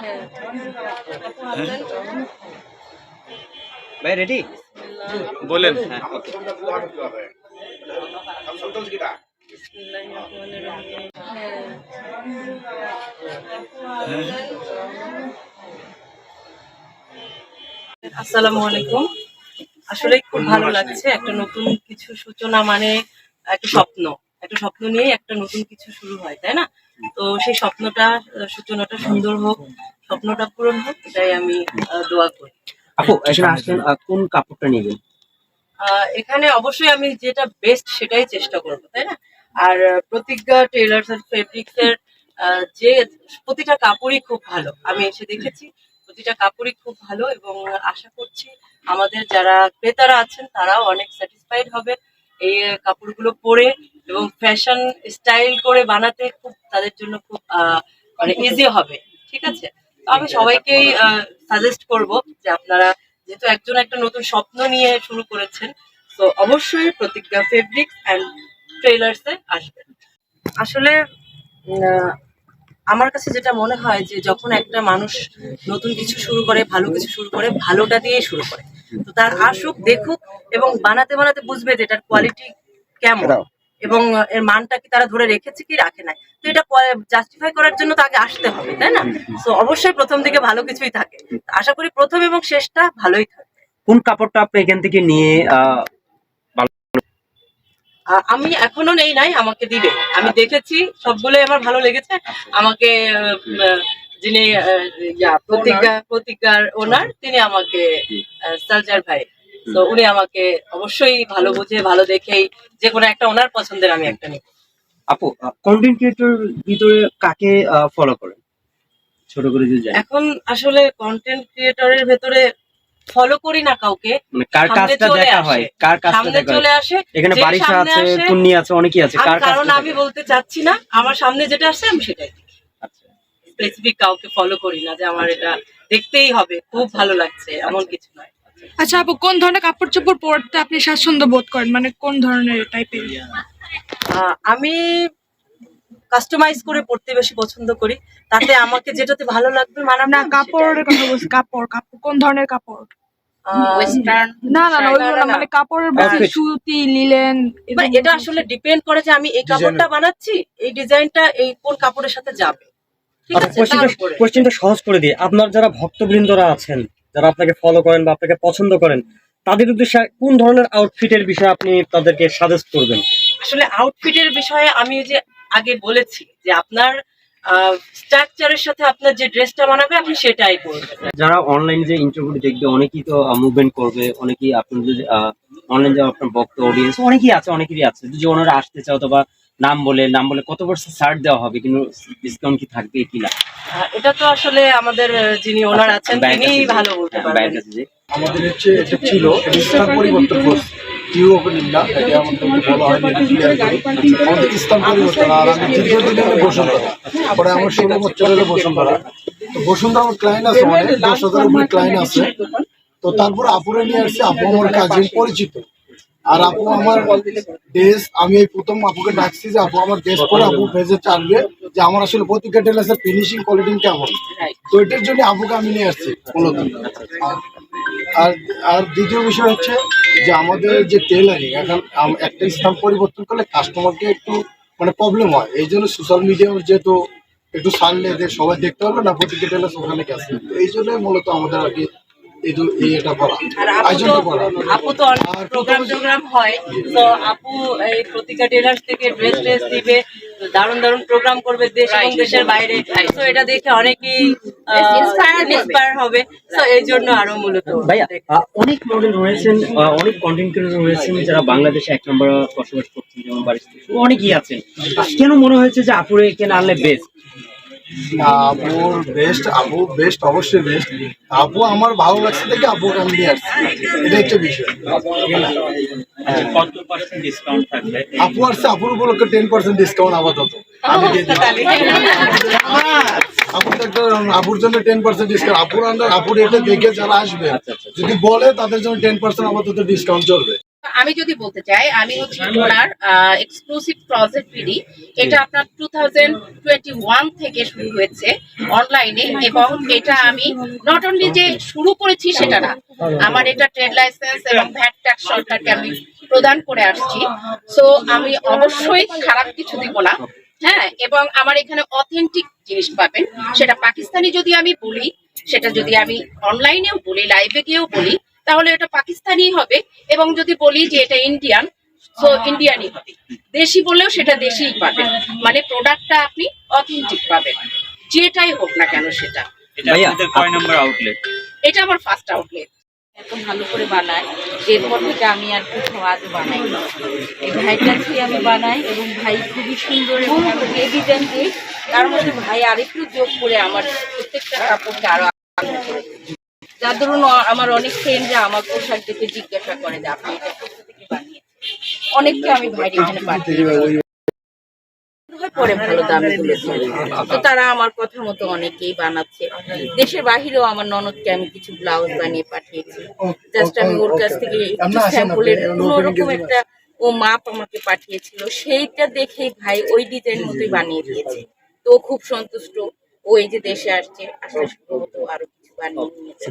হ্যাঁ। ভাই রেডি বলেন। হ্যাঁ ওকে হ্যাঁ আসসালামু আলাইকুম। আসলে খুব ভালো লাগছে একটা নতুন কিছু সূচনা মানে একটা স্বপ্ন। একটা স্বপ্ন নিয়ে একটা নতুন কিছু শুরু হয় তাই না? তো সেই স্বপ্নটা সূচনাটা সুন্দর হোক স্বপ্নটা পূরণ হোক এটাই আমি দোয়া করি। আপু এখানে আসলেন কোন কাপড়টা নেবেন? এখানে অবশ্যই আমি যেটা বেস্ট সেটাই চেষ্টা করব তাই না? আর প্রতিজ্ঞা টেলার্স এন্ড ফেব্রিক্স এর যে প্রতিটা কাপড়ই খুব ভালো। আমি এসে দেখেছি প্রতিটা কাপড়ই খুব ভালো এবং আশা করছি আমাদের যারা ক্রেতারা আছেন তারাও অনেক স্যাটিসফাইড হবে। এই কাপড়গুলো পরে এবং ফ্যাশন স্টাইল করে বানাতে খুব তাদের জন্য খুব আহ, মানে ইজি হবে ঠিক আছে? তো আমি সবাইকেই সাজেস্ট করব যে আপনারা যেহেতু একজন একটা নতুন স্বপ্ন নিয়ে শুরু করেছেন তো অবশ্যই প্রতিজ্ঞা ফেব্রিক্স অ্যান্ড ট্রেলার্সে আসবেন। আসলে উম, আমার কাছে যেটা মনে হয় যে যখন একটা মানুষ নতুন কিছু শুরু করে ভালো কিছু শুরু করে ভালোটা দিয়ে শুরু করে। তো তার আসুক দেখুক এবং বানাতে বানাতে বুঝবে যে এটার কোয়ালিটি কেমন। এবং এর মানটা কি তারা ধরে রেখেছে কি রাখে নাই? তো এটা জাস্টিফাই করার জন্য তো আগে আসতে হবে তাই না? তো অবশ্যই প্রথম দিকে ভালো কিছুই থাকে। আশা করি প্রথম এবং শেষটা ভালোই থাকে। কোন কাপড়টা আপনি এখান থেকে নিয়ে আমি এখনও নেই নাই আমাকে দিবে। আমি দেখেছি সবগুলোই আমার ভালো লেগেছে। আমাকে যিনি প্রতিজ্ঞা প্রতিজ্ঞার ওনার তিনি আমাকে সার্জার ভাই তো উনি আমাকে অবশ্যই ভালো বুঝে ভালো দেখেই যে কোনো একটা ওনার পছন্দের আমি একটা নিই আপু কন্টেন্ট ক্রিয়েটর ভিতরে কাকে ফলো করেন? ছোট করে যদি এখন আসলে কন্টেন্ট ক্রিয়েটরের ভেতরে ফলো করি না কাউকে। মানে কার কাজটা চলে দেখা আসে। হয় কার কাজটা দেখা চলে আসে এখানে বারিশা আছে পুন্নি আছে অনেকেই আছে কার কারণ আমি বলতে চাচ্ছি না আমার সামনে যেটা আসে আমি সেটাই আচ্ছা। স্পেসিফিক কাউকে ফলো করি না যে আমার এটা দেখতেই হবে খুব ভালো লাগছে এমন কিছু নয়। আচ্ছা আপু কোন ধরনের কাপড় চোপড় পরতে আপনি স্বাচ্ছন্দ্য বোধ করেন? মানে কোন ধরনের টাইপের আমি কাস্টমাইজ করে পড়তে বেশি পছন্দ করি। তাতে আমাকে যেটাতে ভালো লাগবে মানাবে না কাপড়ের কথা বলছি কাপড় কাপড় কোন ধরনের কাপড়? না না। মানে কাপড়ের বলছি সুতি লিলেন এবার এটা আসলে ডিপেন্ড করে যে আমি এই কাপড়টা বানাচ্ছি এই ডিজাইনটা এই কোন কাপড়ের সাথে যাবে। আচ্ছা। কোশ্চেনটা সহজ করে দিই। আপনার যারা ভক্তবৃন্দরা আছেন যারা আপনাকে ফলো করেন বা আপনাকে পছন্দ করেন তাদের উদ্দেশ্যে কোন ধরনের আউটফিটের বিষয়ে আপনি তাদেরকে সাজেস্ট করবেন? আসলে আউটফিটের বিষয়ে আমি যে আগে বলেছি যে আপনার স্ট্রাকচারের সাথে আপনার যে ড্রেসটা বানাবে আপনি সেটাই করবেন। যারা অনলাইন যে ইন্টারভিউ দেখবে অনেকেই তো মুভমেন্ট করবে অনেকেই আপনাদের অনলাইন যে আপনার ভক্ত অডিয়েন্স অনেকেই আছে অনেকেরই আছে। যদি ওনারা আসতে চাও অথবা নাম বলে নাম বলে কত পার্সেন্ট ছাড় দেওয়া হবে কিন্তু ডিসকাউন্ট কি থাকবে কি না? এটা তো আসলে আমাদের যিনি ওনার আছেন ভাইয়ের তিনি ভালো বলতে হ্যাঁ, পারবেন। আমাদের হচ্ছে এটা ছিল স্থান পরিবর্তন ওপেনিং না এটা আমাদের বলা হয় আমাদের স্থান পরিবর্তন আর আমি দীর্ঘদিন হলো বসুন্ধরা। পরে আমার ষোলো বছর হলো বসুন্ধরা। তো বসুন্ধরা আমার ক্লায়েন্ট আছে অনেক দশ হাজার উপরে ক্লায়েন্ট আছে। তো তারপর আপুরে নিয়ে আসছে আপু আমার কাজিন পরিচিত। আর আপু আমার ড্রেস আমি এই প্রথম আপুকে ডাকছি যে আপু, আমার ড্রেস পরে আপু ভেজে চালবে যে আমার আসলে প্রতিটা টেলার্সের ফিনিশিং কোয়ালিটি কেমন। তো এটার জন্য আপুকে আমি নিয়ে আসছি, মূলত। আর- আর দ্বিতীয় বিষয় হচ্ছে যে আমাদের যে টেলারিং এখন একটা স্থান পরিবর্তন করলে কাস্টমারকে একটু মানে প্রবলেম হয়। এই জন্য সোশ্যাল মিডিয়া যেহেতু একটু সারলে সবাই দেখতে পারবে না, প্রতিটা টেলার ওখানে গেছে। এই জন্যই মূলত আমাদের আর কি আর প্রোগ্রাম টোগ্রাম হয় তো আপু এই প্রতিকা টেলার্স থেকে ড্রেস ট্রেস দিবে দারুণ দারুণ প্রোগ্রাম করবে দেশ এবং দেশের বাইরে। তো এটা দেখে অনেকেই ইন্সপায়ার হবে। তো এই জন্য আরও মূলত ভাইয়া অনেক মডেল রয়েছেন অনেক কন্টেন্ট ক্রিয়েটর রয়েছেন যারা বাংলাদেশে এক নম্বর বসবাস করছেন যেমন বারিশ অনেকেই আছেন। কেন মনে হয়েছে যে আপুরে কেন আনলে বেস্ট না, আপুর বেস্ট আপু বেস্ট অবশ্যই বেস্ট আপু আমার ভালো লাগছে দেখে আপুকে আমি নিয়ে আসছি। এটা হচ্ছে বিষয়। আপু আসছে আপুর উপলক্ষে টেন পার্সেন্ট ডিসকাউন্ট আপাতত। আমি দিয়ে আপুর একটা আপুর জন্য টেন পার্সেন্ট ডিসকাউন্ট আপুর আন্ডার আপুর এটা দেখে যারা আসবে আচ্ছা, আচ্ছা। যদি বলে তাদের জন্য টেন পার্সেন্ট আপাতত ডিসকাউন্ট চলবে। আমি যদি বলতে চাই আমি হচ্ছে ওনার এক্সক্লুসিভ প্রজেক্ট পিডি এটা আপনার টু থাউজেন্ড টোয়েন্টি ওয়ান থেকে শুরু হয়েছে অনলাইনে এবং এটা আমি নট অনলি যে শুরু করেছি সেটা না আমার এটা ট্রেড লাইসেন্স এবং ভ্যাট ট্যাক্স সরকারকে আমি প্রদান করে আসছি। সো আমি অবশ্যই খারাপ কিছু দিব না। হ্যাঁ এবং আমার এখানে অথেন্টিক জিনিস পাবেন। সেটা পাকিস্তানি যদি আমি বলি সেটা যদি আমি অনলাইনেও বলি লাইভে গিয়েও বলি তাহলে এটা পাকিস্তানি হবে এবং যদি বলি যে এটা ইন্ডিয়ান সো ইন্ডিয়ানই হবে। দেশি বললেও সেটা দেশিই পাবেন। মানে প্রোডাক্টটা আপনি অথেন্টিক পাবেন। যেটাই হোক না কেন সেটা। এটা আমার ফার্স্ট আউটলেট এত ভালো করে বানায়। এরপর থেকে আমি আর কিছু আজও বানাই এই ভাইটার থেকে আমি বানাই এবং ভাই খুবই সুন্দর এবং ডিজাইন দিই তার মধ্যে ভাই আরেকটু যোগ করে আমার প্রত্যেকটা কাপড়কে আরও। যার ধরুন আমার অনেক ফ্রেন্ডরা আমার পোশাক দেখে জিজ্ঞাসা করে যে আপনি এটা কোথা থেকে বানিয়েছেন? অনেককে আমি ভাইয়ের এখানে পাঠিয়ে দিই। পরে ভালো দামে তো তারা আমার কথা মতো অনেকেই বানাচ্ছে। দেশের বাহিরেও আমার ননদকে আমি কিছু ব্লাউজ বানিয়ে পাঠিয়েছি। জাস্ট আমি ওর কাছ থেকে স্যাম্পলের কোনোরকম একটা ও মাপ আমাকে পাঠিয়েছিল। সেইটা দেখে ভাই ওই ডিজাইন মতোই বানিয়ে দিয়েছে। তো খুব সন্তুষ্ট। ও এই যে দেশে আসছে আসলে সম্ভবত আরও বানিয়ে নিয়েছে